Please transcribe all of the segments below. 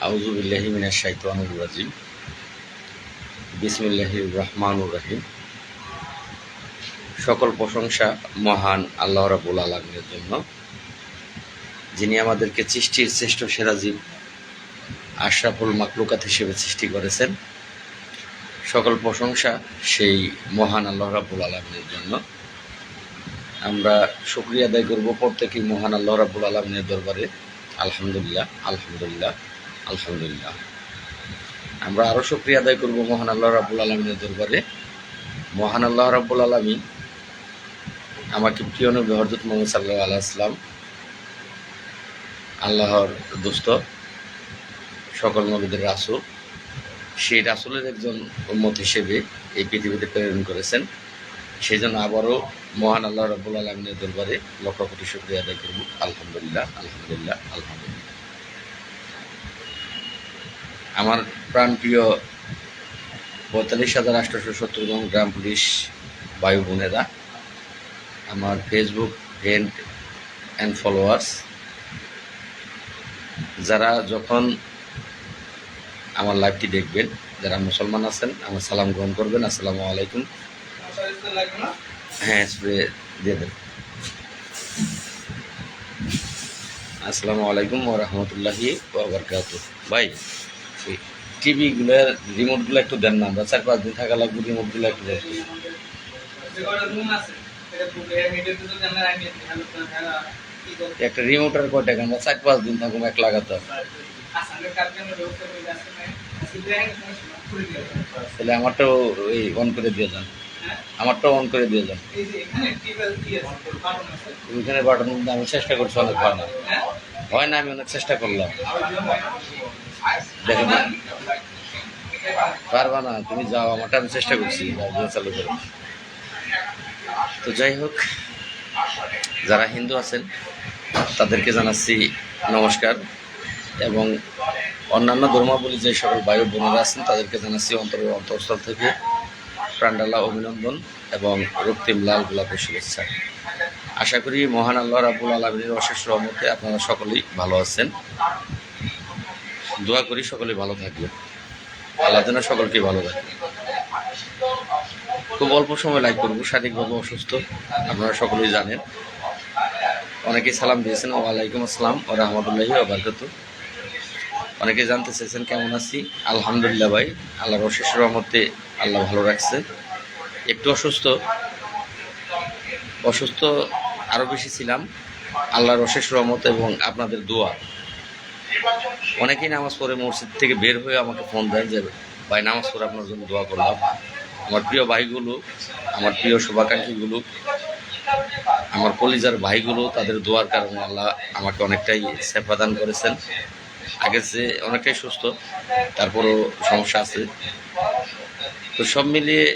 আউজুবিল্লাহি মিনাশ শাইতানির রাজিম। বিসমিল্লাহির রহমানুর রহিম। সকল প্রশংসা মহান আল্লাহ রাবুল আলমের জন্য। যিনি আমাদেরকে সৃষ্টির শ্রেষ্ঠ সেরাজীব আশরাফুল মাকলুকাত হিসেবে সৃষ্টি করেছেন। সকল প্রশংসা সেই মহান আল্লাহ রাবুল আলমের জন্য। আমরা শুক্রিয়া আদায় করব প্রত্যেকেই মহান আল্লাহ রাবুল আলমিনের দরবারে। আলহামদুলিল্লাহ আলহামদুলিল্লাহ আলহামদুলিল্লাহ। আমরা আরও শুক্রিয়া আদায় করব মহান আল্লাহ রাবুল আলমিনের দরবারে। মহান আল্লাহ রাবুল আলমী আমাকে প্রিয় নবী হরজত মোহাম্মদ সাল্লাহ আল্লাহ আসলাম আল্লাহর দোস্ত, সকল নবীদের রাসুল, সেই রাসুলের একজন উম্মত হিসেবে এই পৃথিবীতে প্রেরণ করেছেন। সেই জন্য আবারও মহান আল্লাহ রব্বুল আলমিনের দরবারে লক্ষ কোটি শুক্রিয়া আদায় করব। আলহামদুলিল্লাহ আলহামদুলিল্লাহ আলহামদুলিল্লাহ। আমার প্রাণপ্রিয় পঁয়তাল্লিশ হাজার আটশোশো সত্তর জন গ্রাম পুলিশ বায়ু বোনেরা, আমার ফেসবুক ফ্রেন্ড অ্যান্ড ফলোয়ার্স যারা যখন আমার লাইভটি দেখবেন, যারা মুসলমান আছেন, আমার সালাম গ্রহণ করবেন। আসসালামু আলাইকুম। হ্যাঁ স্প্রে দিয়ে দেন। আসসালামু আলাইকুম ও রহমতুল্লাহি ওবরকাত ভাই ওই টিভিগুলোর রিমোটগুলো একটু দেন না, আমরা চার পাঁচ দিন থাকা লাগবে, রিমোটগুলো একটু দেন। একটা রিমোট আর কয় টাকা? আমরা চার পাঁচ দিন থাকুম, এক লাগাতে তাহলে আমারটাও ওই অন করে দিয়ে যান। আমারটাও অন করে দিয়ে যান। ওইখানে বাটন আমি চেষ্টা করছি অনেক হয় না। হয়? না আমি অনেক চেষ্টা করলাম। দেখেন পারবা না তুমি যাও আমারটা আমি চেষ্টা করছি চালু করো। তো যাই হোক যারা হিন্দু আছেন তাদেরকে জানাচ্ছি নমস্কার। এবং অন্যান্য ধর্মাবলী যে সকল বায়ু বোনেরা আছেন তাদেরকে জানাচ্ছি অন্তর অন্তঃস্থল থেকে। প্রাণডালা অভিনন্দন এবং রক্তিম লাল গোলাপের শুভেচ্ছা। আশা করি মহান আল্লাহ রাবুল আলমীর অশেষ রহমতে আপনারা সকলেই ভালো আছেন। দোয়া করি সকলেই ভালো থাকবে আল্লাহ যেন সকলকে ভালো থাকে খুব অল্প সময় লাইক করব, শারীরিকভাবে অসুস্থ, আপনারা সকলেই জানেন। অনেকেই সালাম দিয়েছেন, ওয়ালাইকুম আসসালাম ও রহমতুল্লাহি অনেকে জানতে চেয়েছেন কেমন আছি? আলহামদুলিল্লাহ ভাই, আল্লাহর অশেষ রহমতে আল্লাহ ভালো রাখছে। একটু অসুস্থ অসুস্থ আরও বেশি ছিলাম। আল্লাহর অশেষ রহমত এবং আপনাদের দোয়া। অনেকেই নামাজ পড়ে মসজিদ থেকে বের হয়ে আমাকে ফোন দেন যে, ভাই, নামাজ পড়ে আপনার জন্য দোয়া করলাম। আমার প্রিয় ভাইগুলো, আমার প্রিয় শুভাকাঙ্ক্ষীগুলো, আমার কলিজার ভাইগুলো, তাদের দোয়ার কারণে আল্লাহ আমাকে অনেকটাই সেফা দান করেছেন। আগে যে অনেকটাই সুস্থ, তারপরও সমস্যা আছে। তো সব মিলিয়ে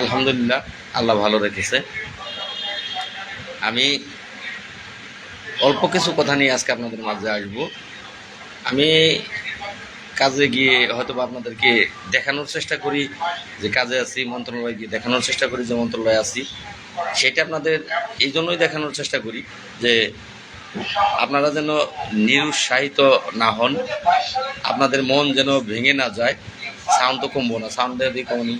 আলহামদুলিল্লাহ আল্লাহ ভালো রেখেছে। আমি অল্প কিছু কথা নিয়ে আজকে আপনাদের মাঝে আসব। আমি কাজে গিয়ে হয়তো আপনাদেরকে দেখানোর চেষ্টা করি যে কাজে আছি, মন্ত্রণালয়ে গিয়ে দেখানোর চেষ্টা করি যে মন্ত্রণালয়ে আছি। সেটা আপনাদের এই জন্যই দেখানোর চেষ্টা করি যে আপনারা যেন নিরুৎসাহিত না হন, আপনাদের মন যেন ভেঙে না যায়। সাউন্ড তো কমবো না সাউন্ড দিয়ে কমনি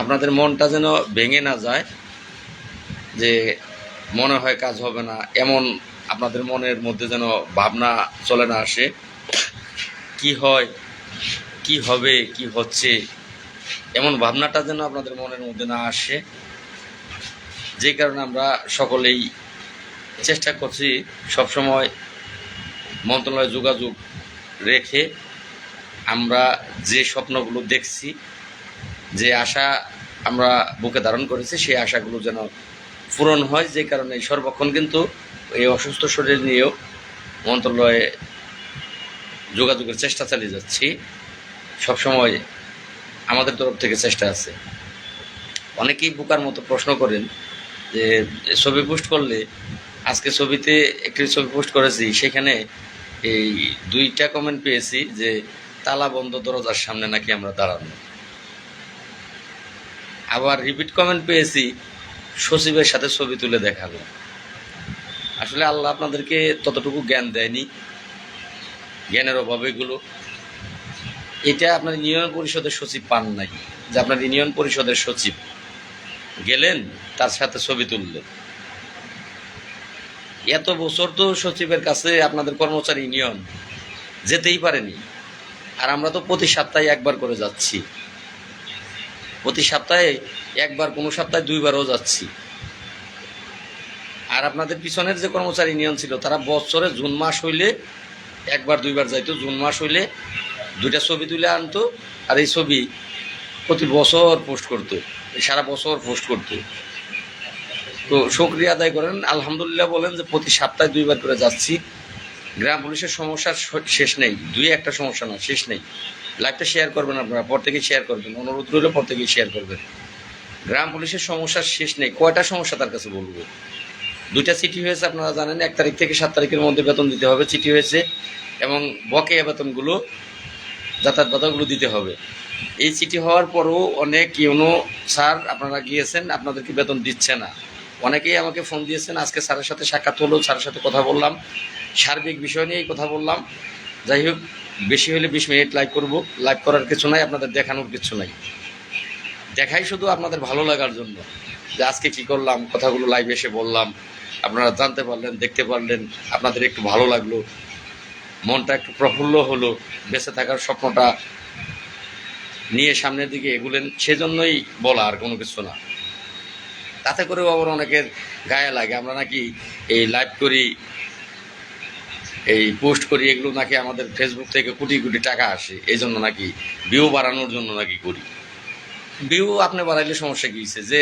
আপনাদের মনটা যেন ভেঙে না যায়, যে মনে হয় কাজ হবে না, এমন আপনাদের মনের মধ্যে যেন ভাবনা চলে না আসে। কি হয়, কি হবে, কি হচ্ছে, এমন ভাবনাটা যেন আপনাদের মনের মধ্যে না আসে। যে কারণে আমরা সকলেই চেষ্টা করছি সবসময় মন্ত্রণালয়ে যোগাযোগ রেখে আমরা যে স্বপ্নগুলো দেখছি, যে আশা আমরা বুকে ধারণ করেছি, সেই আশাগুলো যেন পূরণ হয়, যে কারণে সর্বক্ষণ কিন্তু এই অসুস্থ শরীর নিয়েও মন্ত্রণালয়ে যোগাযোগের চেষ্টা চালিয়ে যাচ্ছি। সবসময় আমাদের তরফ থেকে চেষ্টা আছে। অনেকেই বোকার মতো প্রশ্ন করেন যে ছবি পোস্ট করলে, আজকে ছবিতে একটি ছবি পোস্ট করেছি, সেখানে এই দুইটা কমেন্ট পেয়েছি যে তালা বন্ধ দরজার সামনে নাকি আমরা দাঁড়ানো আবার রিপিট কমেন্ট পেয়েছি, সচিবের সাথে ছবি তুলে দেখানো আসলে আল্লাহ আপনাদেরকে ততটুকু জ্ঞান দেয়নি, জ্ঞানের অভাবে এগুলো। এটা আপনার ইউনিয়ন পরিষদের সচিব পান নাই, যে আপনার ইউনিয়ন পরিষদের সচিব। গেলেন, তার সাথে ছবি তুললেন। এত বছর তো সচিবের কাছে আপনাদের কর্মচারী ইউনিয়ন যেতেই পারেনি। আর আমরা তো প্রতি সপ্তাহে একবার করে যাচ্ছি। প্রতি সপ্তাহে একবার, কোনো সপ্তাহে দুইবারও যাচ্ছি। আর আপনাদের পিছনের যে কর্মচারী ইউনিয়ন ছিল, তারা বছরে জুন মাস হইলে একবার, দুইবার যাইতো। জুন মাস হইলে দুইটা ছবি তুলে আনতো আর এই ছবি প্রতি বছর পোস্ট করতো। সারা বছর পোস্ট করতো। তো শুক্রিয়া আদায় করেন। আলহামদুলিল্লাহ বলেন যে প্রতি সপ্তাহে দুইবার করে যাচ্ছি। গ্রাম পুলিশের সমস্যার শেষ নেই। দুই একটা সমস্যা না, শেষ নেই। লাইভটা শেয়ার করবেন আপনারা পর থেকে শেয়ার করবেন। অনুরোধ রইলে পর থেকে শেয়ার করবেন। গ্রাম পুলিশের সমস্যার শেষ নেই। কয়টা সমস্যা তার কাছে বলব? দুইটা চিঠি হয়েছে, আপনারা জানেন। এক তারিখ থেকে সাত তারিখের মধ্যে বেতন দিতে হবে, চিঠি হয়েছে। এবং বকেয়া বেতনগুলো, যাতায়াত ভাতাগুলো দিতে হবে। এই চিঠি হওয়ার পরও অনেক ইউনো স্যার আপনারা গিয়েছেন, আপনাদেরকে বেতন দিচ্ছে না। অনেকেই আমাকে ফোন দিয়েছেন, আজকে স্যারের সাথে সাক্ষাৎ হলো, স্যারের সাথে কথা বললাম, সার্বিক বিষয় নিয়েই কথা বললাম। যাই হোক, বেশি হলে বিশ মিনিট লাইভ করব, লাইভ করার কিছু নাই, আপনাদের দেখানোর কিছু নাই। দেখাই শুধু আপনাদের ভালো লাগার জন্য, যে আজকে কি করলাম, কথাগুলো লাইভ এসে বললাম, আপনারা জানতে পারলেন, দেখতে পারলেন, আপনাদের একটু ভালো লাগল, মনটা একটু প্রফুল্ল হলো, বেঁচে থাকার স্বপ্নটা নিয়ে সামনের দিকে এগুলেন, সেজন্যই বলা আর কোনো কিছু না। তাতে করেও আবার অনেকের গায়ে লাগে। আমরা নাকি এই লাইভ করি, এই পোস্ট করি, এগুলো নাকি আমাদের ফেসবুক থেকে কোটি কোটি টাকা আসে। এই জন্য নাকি ভিউ বাড়ানোর জন্য নাকি করি। ভিউ আপনি বাড়াইলে সমস্যা কি হয়েছে যে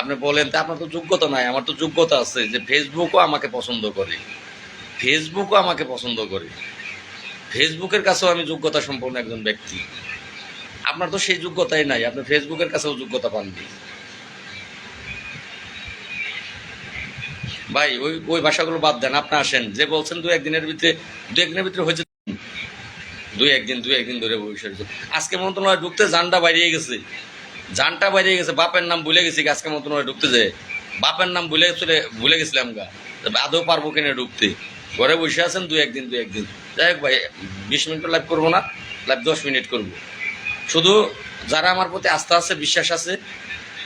আপনি বলেন, তা আপনার তো যোগ্যতা নাই। আমার তো যোগ্যতা আছে যে ফেসবুকও আমাকে পছন্দ করে। ফেসবুকও আমাকে পছন্দ করে। ফেসবুকের কাছেও আমি যোগ্যতা সম্পন্ন একজন ব্যক্তি। আপনার তো সেই যোগ্যতাই নাই, আপনি ফেসবুকের কাছেও যোগ্যতা পাননি। ভাই, ওই ওই ভাষাগুলো বাদ দেন, আপনি আসেন, যে বলছেন দু একদিনের ভিতরে, দু একদিনের ভিতরে হয়েছে। দুই একদিন দুই একদিন ধরে রয়েছে। আজকে মন্ত্রণালয় ঢুকতে জানটা বাইরে গেছে। জানটা বাইরে গেছে, বাপের নাম ভুলে গেছি আজকে মন্ত্রণালয় ঢুকতে যে। বাপের নাম ভুলে চলে, ভুলে গেছিলাম গা। আদৌ পারব কিনা ঢুকতে। ঘরে বসে আছেন দুই একদিন দুই একদিন। যাই হোক ভাই, বিশ মিনিট লাইভ করব না লাইভ দশ মিনিট করব। শুধু যারা আমার প্রতি আস্থা আছে, বিশ্বাস আছে,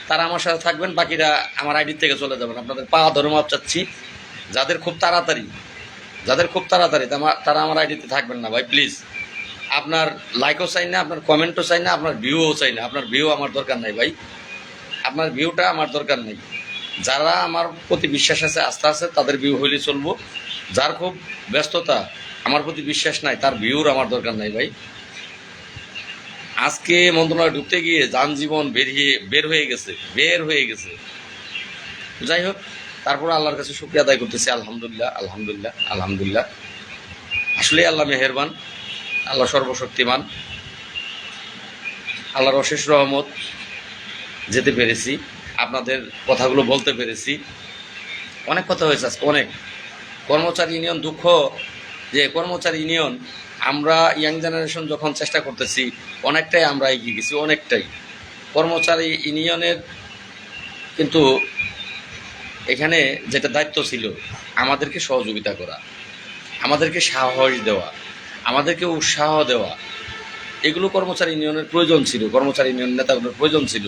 তারা আমার সাথে থাকবেন, বাকিরা আমার আইডি থেকে চলে যাবেন। আপনাদের পা ধরে মাপ চাচ্ছি। যাদের খুব তাড়াতাড়ি, যাদের খুব তাড়াতাড়ি, তারা আমার আইডিতে থাকবেন না ভাই, প্লিজ। আপনার লাইকও চাই না, আপনার কমেন্টও চাই না, আপনার ভিউও চাই না। আপনার ভিউ আমার দরকার নাই ভাই। আপনার ভিউটা আমার দরকার নেই। যারা আমার প্রতি বিশ্বাস আছে, আস্থা আছে, তাদের ভিউ হইলে চলবো। যার খুব ব্যস্ততা, আমার প্রতি বিশ্বাস নাই, তার ভিউর আমার দরকার নাই ভাই। আজকে মন্ত্রণালয় ঢুকতে গিয়ে যানজীবন বেরিয়ে বের হয়ে গেছে, বের হয়ে গেছে। যাই হোক, তারপর আল্লাহর কাছে শুক্রিয়া আদায় করতেছি, আলহামদুলিল্লাহ আলহামদুলিল্লাহ আলহামদুলিল্লাহ। আসলে আল্লাহ মেহেরবান, আল্লাহ সর্বশক্তিমান। আল্লাহর অশেষ রহমত, যেতে পেরেছি। আপনাদের কথাগুলো বলতে পেরেছি। অনেক কথা হয়েছে আজকে, অনেক। কর্মচারী ইউনিয়ন দুঃখ যে কর্মচারী ইউনিয়ন আমরা ইয়াং জেনারেশন যখন চেষ্টা করতেছি, অনেকটাই আমরা এগিয়ে গেছি, অনেকটাই। কর্মচারী ইউনিয়নের কিন্তু এখানে যেটা দায়িত্ব ছিল, আমাদেরকে সহযোগিতা করা, আমাদেরকে সাহস দেওয়া, আমাদেরকে উৎসাহ দেওয়া। এগুলো কর্মচারী ইউনিয়নের প্রয়োজন ছিল, কর্মচারী ইউনিয়ন নেতাগুলোর প্রয়োজন ছিল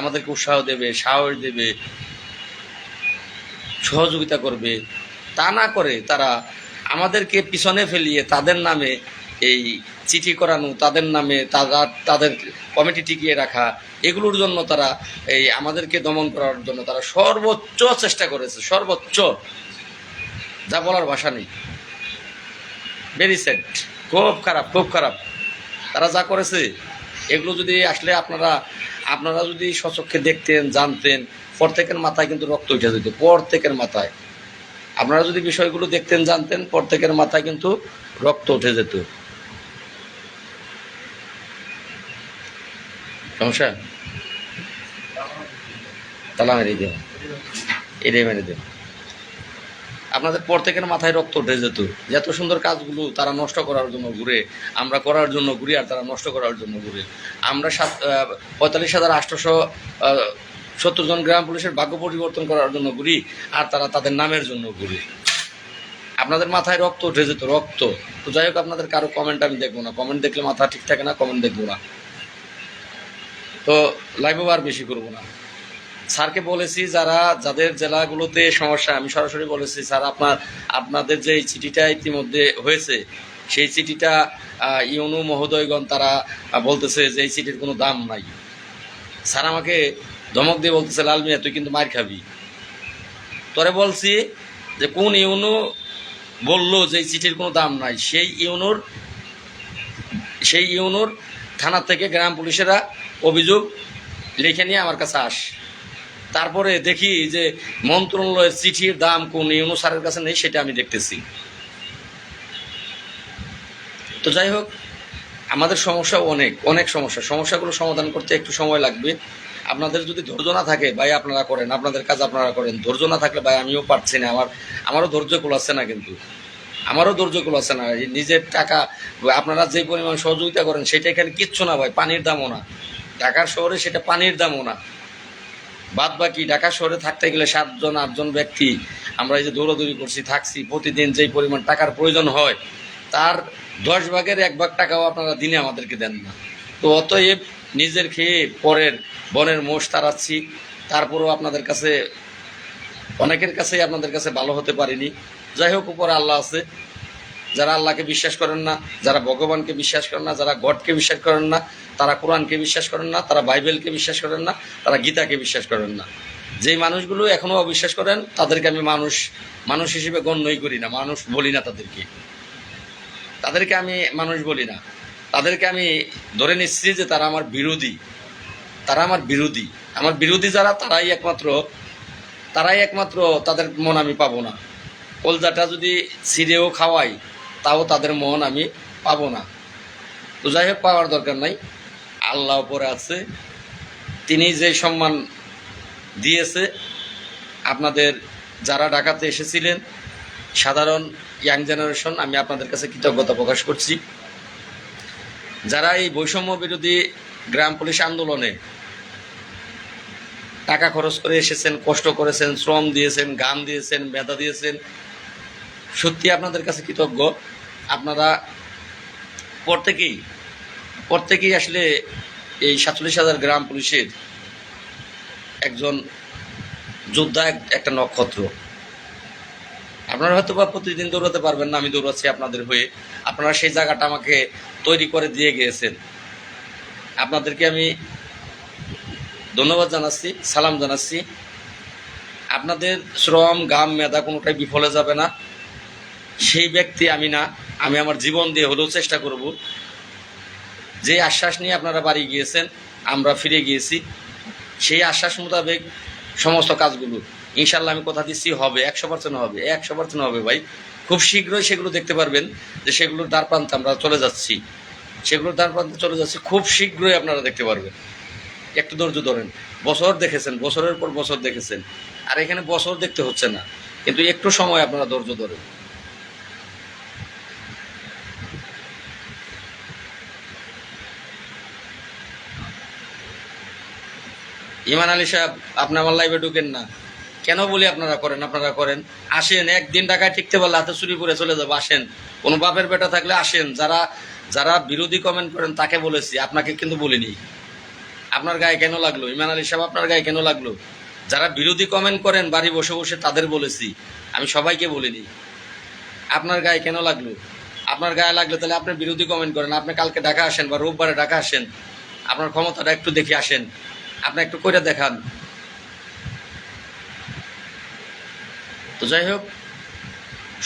আমাদেরকে উৎসাহ দেবে, সাহস দেবে, সহযোগিতা করবে। তা না করে তারা আমাদেরকে পিছনে ফেলিয়ে তাদের নামে এই চিঠি করানো, তাদের নামে তারা তাদের কমিটি টিকিয়ে রাখা, এগুলোর জন্য তারা এই আমাদেরকে দমন করার জন্য তারা সর্বোচ্চ চেষ্টা করেছে, সর্বোচ্চ। যা বলার ভাষা নেই। ভেরি স্যাড খুব খারাপ খুব খারাপ। তারা যা করেছে, এগুলো যদি আসলে আপনারা আপনারা যদি সচক্ষে দেখতেন, জানতেন, প্রত্যেকের মাথায় কিন্তু রক্ত উঠে যেত, প্রত্যেকের মাথায়। আপনারা যদি বিষয়গুলো দেখতেন, জানতেন, প্রত্যেকের মাথায় কিন্তু রক্ত উঠে যেত। সমস্যা? তালা মেরে দেব মেরে দেব আপনাদের প্রত্যেকের মাথায় রক্ত উঠে যেত। এত সুন্দর কাজগুলো তারা নষ্ট করার জন্য ঘুরে, আমরা করার জন্য ঘুরি আর তারা নষ্ট করার জন্য ঘুরে। আমরা সাত পঁয়তাল্লিশ হাজার আটশোশো সত্তর জন গ্রাম পুলিশের ভাগ্য পরিবর্তন করার জন্য ঘুরি আর তারা তাদের নামের জন্য ঘুরি আপনাদের মাথায় রক্ত উঠে যেত, রক্ত। তো যাই হোক, আপনাদের কারও কমেন্ট আমি দেখব না। কমেন্ট দেখলে মাথা ঠিক থাকে না কমেন্ট দেখব না। তো লাইভও আর বেশি করব না। স্যারকে বলেছি, যারা যাদের জেলাগুলোতে সমস্যা, আমি সরাসরি বলেছি, স্যার, আপনার, আপনাদের যে চিঠিটা ইতিমধ্যে হয়েছে, সেই চিঠিটা ইউনু মহোদয়গণ তারা বলতেছে যে এই চিঠির কোনো দাম নাই। স্যার আমাকে ধমক দিয়ে বলতেছে, লাল মিয়া, তুই কিন্তু মার খাবি। তোরে বলছি যে, কোন ইউনু বলল যে চিঠির কোনো দাম নাই। সেই ইউনুর সেই ইউনুর থানা থেকে গ্রাম পুলিশেরা অভিযোগ লিখে নিয়ে আমার কাছে আস। তারপরে দেখি যে, মন্ত্রণালয়ের চিঠির দাম কোন ইউনু স্যারের কাছে নেই, সেটা আমি দেখতেছি। তো যাই হোক, আমাদের সমস্যা অনেক অনেক সমস্যা। সমস্যাগুলো সমাধান করতে একটু সময় লাগবে। আপনাদের যদি ধৈর্য না থাকে, ভাই আপনারা করেন, আপনাদের কাজ আপনারা করেন। ধৈর্য না থাকলে ভাই আমিও পারছি না, আমার, আমারও ধৈর্য কুলাচ্ছে না কিন্তু। আমারও ধৈর্য কুলাচ্ছে না নিজের টাকা, আপনারা যে পরিমাণ সহযোগিতা করেন, সেটা এখানে কিচ্ছু না ভাই, পানির দামও না। ঢাকার শহরে সেটা পানির দামও না। বাদ বাকি ঢাকা শহরে থাকতে গেলে সাতজন, আটজন ব্যক্তি, আমরা এই যে দৌড়াদৌড়ি করছি, থাকছি, প্রতিদিন যেই পরিমাণ টাকার প্রয়োজন হয়, তার দশ ভাগের এক ভাগ টাকাও আপনারা দিনে আমাদেরকে দেন না। তো অতএব নিজের খেয়ে পরের বনের মোষ তাড়াচ্ছি। তারপরেও আপনাদের কাছে, অনেকের কাছেই আপনাদের কাছে ভালো হতে পারিনি। যাই হোক, উপরে আল্লাহ আছে। যারা আল্লাহকে বিশ্বাস করেন না, যারা ভগবানকে বিশ্বাস করেন না, যারা গডকে বিশ্বাস করেন না, তারা কোরআনকে বিশ্বাস করেন না, তারা বাইবেলকে বিশ্বাস করেন না, তারা গীতাকে বিশ্বাস করেন না। যেই মানুষগুলো এখনও অবিশ্বাস করেন, তাদেরকে আমি মানুষ মানুষ হিসেবে গণ্যই করি না, মানুষ বলি না তাদেরকে। তাদেরকে আমি মানুষ বলি না। তাদেরকে আমি ধরে নিচ্ছি যে তারা আমার বিরোধী। তারা আমার বিরোধী। আমার বিরোধী যারা, তারাই একমাত্র তারাই একমাত্র তাদের মন আমি পাবো না। কলজাটা যদি ছিঁড়েও খাওয়াই, তাও তাদের মন আমি পাবো না। তো যাই হোক, পাওয়ার দরকার নাই। আল্লাহ উপরে আছে। তিনি যে সম্মান দিয়েছে, আপনাদের যারা ঢাকাতে এসেছিলেন, সাধারণ ইয়াং জেনারেশন, আমি আপনাদের কাছে কৃতজ্ঞতা প্রকাশ করছি। যারা এই বৈষম্য বিরোধী গ্রাম পুলিশ আন্দোলনে টাকা খরচ করে এসেছেন, কষ্ট করেছেন, শ্রম দিয়েছেন, গান দিয়েছেন, মেধা দিয়েছেন। সত্যি আপনাদের কাছে কৃতজ্ঞ। আপনারা প্রত্যেকেই প্রত্যেকেই আসলে এই সাতচল্লিশ হাজার গ্রাম পুলিশের একজন যোদ্ধা একটা নক্ষত্র। আপনারা হয়তো বা প্রতিদিন দৌড়াতে পারবেন না, আমি দৌড়াচ্ছি আপনাদের হয়ে। আপনারা সেই জায়গাটা আমাকে তৈরি করে দিয়ে গিয়েছেন। আপনাদেরকে আমি ধন্যবাদ জানাচ্ছি, সালাম জানাচ্ছি। আপনাদের শ্রম গাম মেধা কোনোটাই বিফলে যাবে না। সেই ব্যক্তি আমি না, আমি আমার জীবন দিয়ে হলেও চেষ্টা করব। যে আশ্বাস নিয়ে আপনারা বাড়ি গিয়েছেন, আমরা ফিরে গিয়েছি, সেই আশ্বাস মোতাবেক সমস্ত কাজগুলো। ইনশাল্লাহ আমি কথা দিচ্ছি, হবে, একশো পার্সেন্ট হবে, একশো পার্সেন্ট হবে ভাই। খুব শীঘ্রই সেগুলো দেখতে পারবেন যে সেগুলোর দ্বার প্রান্তে আমরা চলে যাচ্ছি। সেগুলোর দ্বার প্রান্তে চলে যাচ্ছি, খুব শীঘ্রই আপনারা দেখতে পারবেন। একটু ধৈর্য ধরেন। বছর দেখেছেন, বছরের পর বছর দেখেছেন। আর এখানে বছর দেখতে হচ্ছে না, কিন্তু একটু সময় আপনারা ধৈর্য ধরেন। ইমান আলী সাহেব, আপনি আমার লাইভে ঢুকেন না। কেন বলি আপনারা করেন আপনারা করেন। আসেন, একদিন টাকায় টিকতে পারলে হাতে চুরি করে চলে যাব, আসেন। কোনো বাপের বেটা থাকলে আসেন। যারা যারা বিরোধী কমেন্ট করেন, তাকে বলেছি। আপনাকে কিন্তু বলিনি। আপনার গায়ে কেন লাগল? ইমান আলী সাহেব আপনার গায়ে কেন লাগল? যারা বিরোধী কমেন্ট করেন, বাড়ি বসে বসে তাদের বলেছি। আমি সবাইকে বলিনি। আপনার গায়ে কেন লাগল? আপনার গায়ে লাগল তাহলে আপনি বিরোধী কমেন্ট করেন। আপনি কালকে ঢাকা আসেন বা রোববারে ঢাকা আসেন, আপনার ক্ষমতাটা একটু দেখে আসেন। আপনি একটু করে দেখান। তো যাই হোক,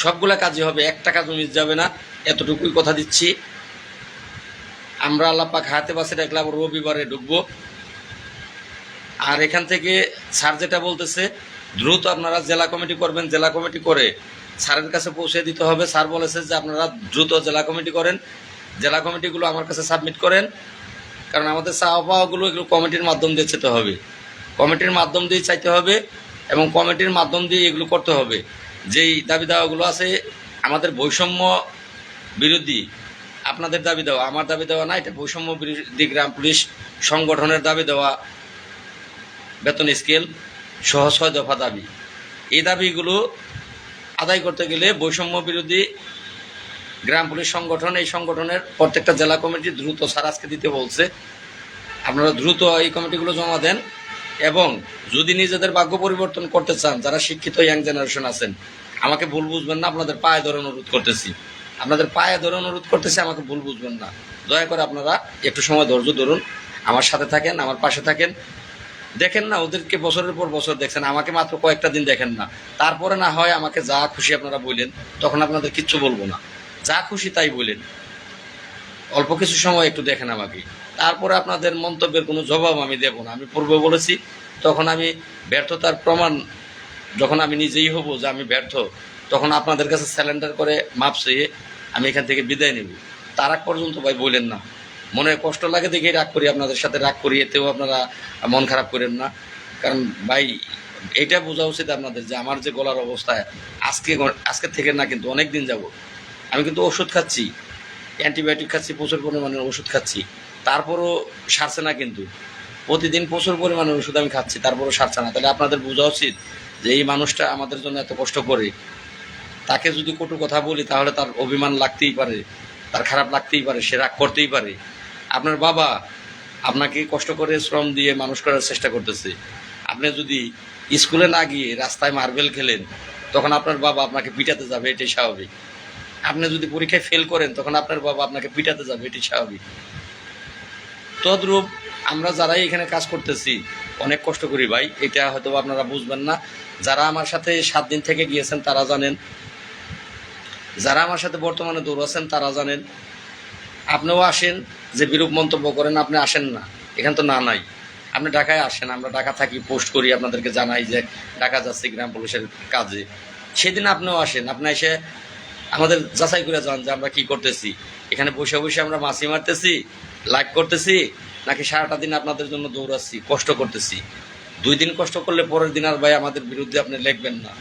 সবগুলা কাজই হবে। একটা কাজ মিস যাবে না, এতটুকুই কথা দিচ্ছি। আমরা আল্লাপাক হাতে বাসে ডাকলাম রবিবারে ঢুকবো। আর এখান থেকে স্যার যেটা বলতেছে, দ্রুত আপনারা জেলা কমিটি করবেন, জেলা কমিটি করে স্যারের কাছে পৌঁছে দিতে হবে। স্যার বলেছে যে আপনারা দ্রুত জেলা কমিটি করেন, জেলা কমিটিগুলো আমার কাছে সাবমিট করেন, কারণ আমাদের চাওয়া পাওয়াগুলো এগুলো কমিটির মাধ্যম দিয়ে যেতে হবে। কমিটির মাধ্যম দিয়ে চাইতে হবে এবং কমিটির মাধ্যম দিয়ে এগুলো করতে হবে। যেই দাবি দাওয়াগুলো আছে, আমাদের বৈষম্য বিরোধী আপনাদের দাবি দেওয়া, আমার দাবি দেওয়া না, এটা বৈষম্য বিরোধী গ্রাম পুলিশ সংগঠনের দাবি দেওয়া বেতন স্কেল সহ ছয় দফা দাবি। এই দাবিগুলো আদায় করতে গেলে বৈষম্য বিরোধী গ্রাম পুলিশ সংগঠন, এই সংগঠনের প্রত্যেকটা জেলা কমিটি দ্রুত স্যার আজকে দিতে বলছে। আপনারা দ্রুত এই কমিটিগুলো জমা দেন এবং যদি নিজেদের ভাগ্য পরিবর্তন করতে চান, যারা শিক্ষিত ইয়াং জেনারেশন আছেন, আমাকে ভুল বুঝবেন না, আপনাদের পায়ে ধরে অনুরোধ করতেছি। আপনাদের পায়ে ধরে অনুরোধ করতেছি, আমাকে ভুল বুঝবেন না। দয়া করে আপনারা একটু সময় ধৈর্য ধরুন, আমার সাথে থাকেন, আমার পাশে থাকেন। দেখেন না, ওদেরকে বছরের পর বছর দেখছেন, আমাকে মাত্র কয়েকটা দিন দেখেন না। তারপরে না হয় আমাকে যা খুশি আপনারা বললেন তখন আপনাদের কিচ্ছু বলব না। যা খুশি তাই বলেন। অল্প কিছু সময় একটু দেখেন আমাকে। তারপরে আপনাদের মন্তব্যের কোনো জবাব আমি দেব না। আমি পূর্বে বলেছি, তখন আমি ব্যর্থতার প্রমাণ যখন আমি নিজেই হব যে আমি ব্যর্থ, তখন আপনাদের কাছে স্যালেন্ডার করে মাপ চেয়ে আমি এখান থেকে বিদায় নেব। তার আগ পর্যন্ত ভাই বললেন না। মনে কষ্ট লাগে দেখে রাগ করি, আপনাদের সাথে রাগ করি, এতেও আপনারা মন খারাপ করেন না। কারণ ভাই, এটা বোঝা উচিত আপনাদের যে আমার যে গলার অবস্থায় আজকে আজকে থেকে না কিন্তু অনেক দিন যাব আমি কিন্তু ওষুধ খাচ্ছি, অ্যান্টিবায়োটিক খাচ্ছি, প্রচুর পরিমাণের ওষুধ খাচ্ছি। তারপরও সারছে না কিন্তু। প্রতিদিন প্রচুর পরিমাণের ওষুধ আমি খাচ্ছি, তারপরও সারছে না। তাহলে আপনাদের বোঝা উচিত যে এই মানুষটা আমাদের জন্য এত কষ্ট করে তাকে যদি কটু কথা বলি, তাহলে তার অভিমান লাগতেই পারে, তার খারাপ লাগতেই পারে, সে রাগ করতেই পারে। আপনার বাবা আপনাকে কষ্ট করে শ্রম দিয়ে মানুষ করার চেষ্টা করতেছে। আপনি যদি স্কুলে না গিয়ে রাস্তায় মার্বেল খেলেন, তখন আপনার বাবা আপনাকে পিটাতে যাবে, এটাই স্বাভাবিক। আপনি যদি পরীক্ষায় ফেল করেন, তখন আপনার বাবা আপনাকে পিটাতে যাবে এটি স্বাভাবিক। তদ্রূপ আমরা যারাই এখানে কাজ করতেছি, অনেক কষ্ট করি ভাই, এটা হয়তো আপনারা বুঝবেন না। যারা আমার সাথে সাত দিন থেকে গিয়েছেন, তারা জানেন যারা আমার সাথে বর্তমানে দৌড়াচ্ছেন তারা জানেন, আপনিও আসেন, যে বিরূপ মন্তব্য করেন, আপনি আসেন না। এখান তো না নাই। আপনি ঢাকায় আসেন, আমরা ঢাকা থাকি, পোস্ট করি, আপনাদেরকে জানাই যে ঢাকা যাচ্ছি গ্রাম পুলিশের কাজে। সেদিন আপনিও আসেন, আপনি এসে আমাদের যাচাই করে যান যে আমরা কি করতেছি। এখানে বসে বসে আমরা মাছি মারতেছি, লাইভ করতেছি, নাকি সারাটা দিন আপনাদের জন্য দৌড়াচ্ছি, কষ্ট করতেছি। দুই দিন কষ্ট করলে পরের দিন আর ভাই আমাদের বিরুদ্ধে আপনি লিখবেন না।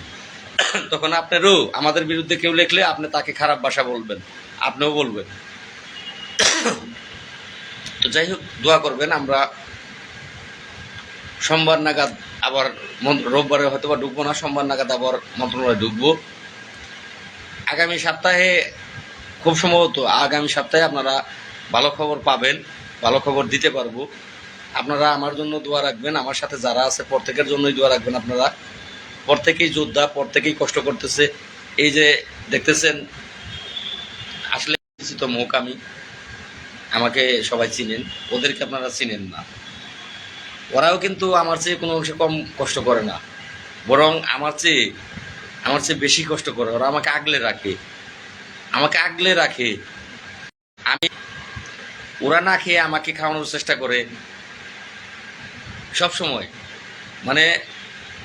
তখন আপনারও, আমাদের বিরুদ্ধে কেউ লিখলে আপনি তাকে খারাপ ভাষা বলবেন। আপনিও বলবেন। তো যাই হোক, দোয়া করবেন, আমরা সোমবার নাগাদ আবার রোববারে হয়তো বা ঢুকবো না, সোমবার নাগাদ আবার মন্ত্রণালয়ে ঢুকবো। আগামী সপ্তাহে, খুব সম্ভবত আগামী সপ্তাহে আপনারা ভালো খবর পাবেন, ভালো খবর দিতে পারব। আপনারা আমার জন্য দোয়া রাখবেন, আমার সাথে যারা আছে প্রত্যেকের জন্যই দোয়া রাখবেন আপনারা। প্রত্যেকেই যোদ্ধা প্রত্যেকেই কষ্ট করতেছে। এই যে দেখতেছেন, আসলে পরিচিত মুখ আমি। আমাকে সবাই চিনেন, ওদেরকে আপনারা চিনেন না। ওরাও কিন্তু আমার চেয়ে কোনো অংশে কম কষ্ট করে না। বরং আমার চেয়ে আমার চেয়ে বেশি কষ্ট করে। ওরা আমাকে আগলে রাখে। আমাকে আগলে রাখে। আমি, ওরা না খেয়ে আমাকে খাওয়ানোর চেষ্টা করে। সব সময় মানে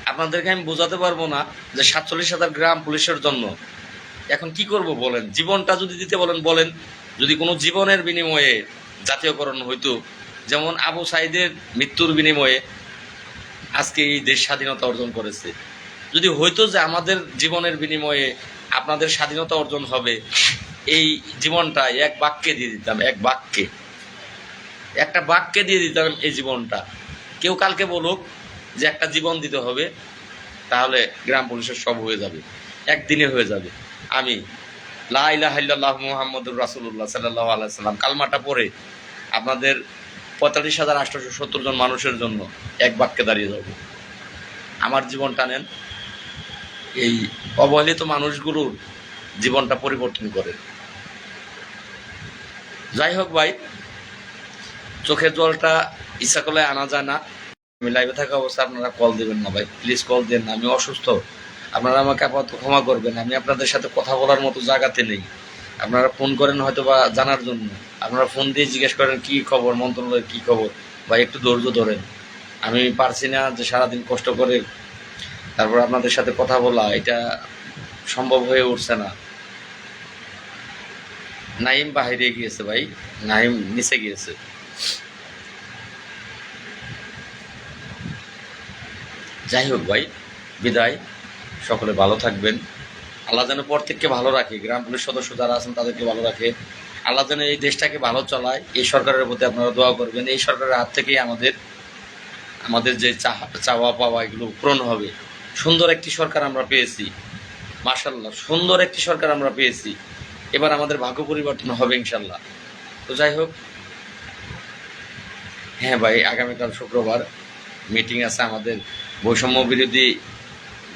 আপনাদেরকে আমি বোঝাতে পারব না যে সাতচল্লিশ হাজার গ্রাম পুলিশের জন্য। এখন কি করব বলেন? জীবনটা যদি দিতে বলেন বলেন, যদি কোনো জীবনের বিনিময়ে জাতীয়করণ হইতো, যেমন আবু সাইদের মৃত্যুর বিনিময়ে আজকে এই দেশ স্বাধীনতা অর্জন করেছে। যদি হইতো যে আমাদের জীবনের বিনিময়ে আপনাদের স্বাধীনতা অর্জন হবে, এই জীবনটা এক বাক্যে দিয়ে দিতাম, এক বাক্যে। একটা বাক্যে দিয়ে দিতাম এই জীবনটা। কেউ কালকে বলুক যে একটা জীবন দিতে হবে, তাহলে গ্রাম পুলিশের সব হয়ে যাবে, একদিনে হয়ে যাবে। আমি লা ইলাহাল্লাহ মুহাম্মদুর রাসুল্লাহ সাল্লাহ আলাইসাল্লাম কালমাটা পরে আপনাদের পঁয়তাল্লিশ হাজার আটশোশো সত্তর জন মানুষের জন্য এক বাক্যে দাঁড়িয়ে যাব। আমার জীবনটা নেন, এই অবহেলিত মানুষগুলোর জীবনটা পরিবর্তন করে। যাই হোক ভাই, চোখের জলটা ইচ্ছা করলে আনা যায় না। আমি লাইভে থাকা অবস্থা আপনারা কল দেবেন না ভাই। প্লিজ কল দেন না, আমি অসুস্থ। আপনারা আমাকে আপাতত ক্ষমা করবেন, আমি আপনাদের সাথে কথা বলার মতো জায়গাতে নেই। আপনারা ফোন করেন হয়তো বা জানার জন্য। আপনারা ফোন দিয়ে জিজ্ঞেস করেন, কি খবর? মন্ত্রণালয়ের কি খবর? বা একটু ধৈর্য ধরেন। আমি পারছি না যে সারাদিন কষ্ট করে তারপর আপনাদের সাথে কথা বলা, এটা সম্ভব হয়ে উঠছে না। নাইম বাহিরে গিয়েছে ভাই। নাইম নিচে গিয়েছে। যাই হোক ভাই, বিদায়। সকলে ভালো থাকবেন। আল্লাহ যেন প্রত্যেককে ভালো রাখে। গ্রাম পুলিশ সদস্য যারা আছেন, তাদেরকে ভালো রাখে। আল্লাহ যেন এই দেশটাকে ভালো চালায়। এই সরকারের প্রতি আপনারা দোয়া করবেন। এই সরকারের হাত থেকেই আমাদের আমাদের যে চাওয়া পাওয়া এগুলো পূরণ হবে। সুন্দর একটি সরকার আমরা পেয়েছি। মার্শাল্লাহ সুন্দর একটি সরকার আমরা পেয়েছি। এবার আমাদের ভাগ্য পরিবর্তন হবে ইনশাল্লাহ তো যাই হোক হ্যাঁ ভাই, আগামীকাল শুক্রবার মিটিং আছে আমাদের। বৈষম্য বিরোধী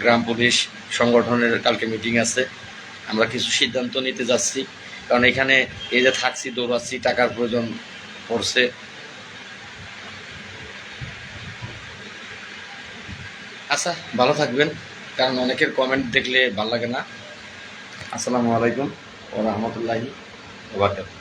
গ্রাম পুলিশ সংগঠনের কালকে মিটিং আছে। আমরা কিছু সিদ্ধান্ত নিতে যাচ্ছি। কারণ এখানে এই যে থাকছি, দৌড়াচ্ছি, টাকার প্রয়োজন পড়ছে। আচ্ছা ভালো থাকবেন। কারণ অনেকের কমেন্ট দেখলে ভালো লাগে না। আসসালামু আলাইকুম ও রহমতুল্লাহি ওবরাকাতুহু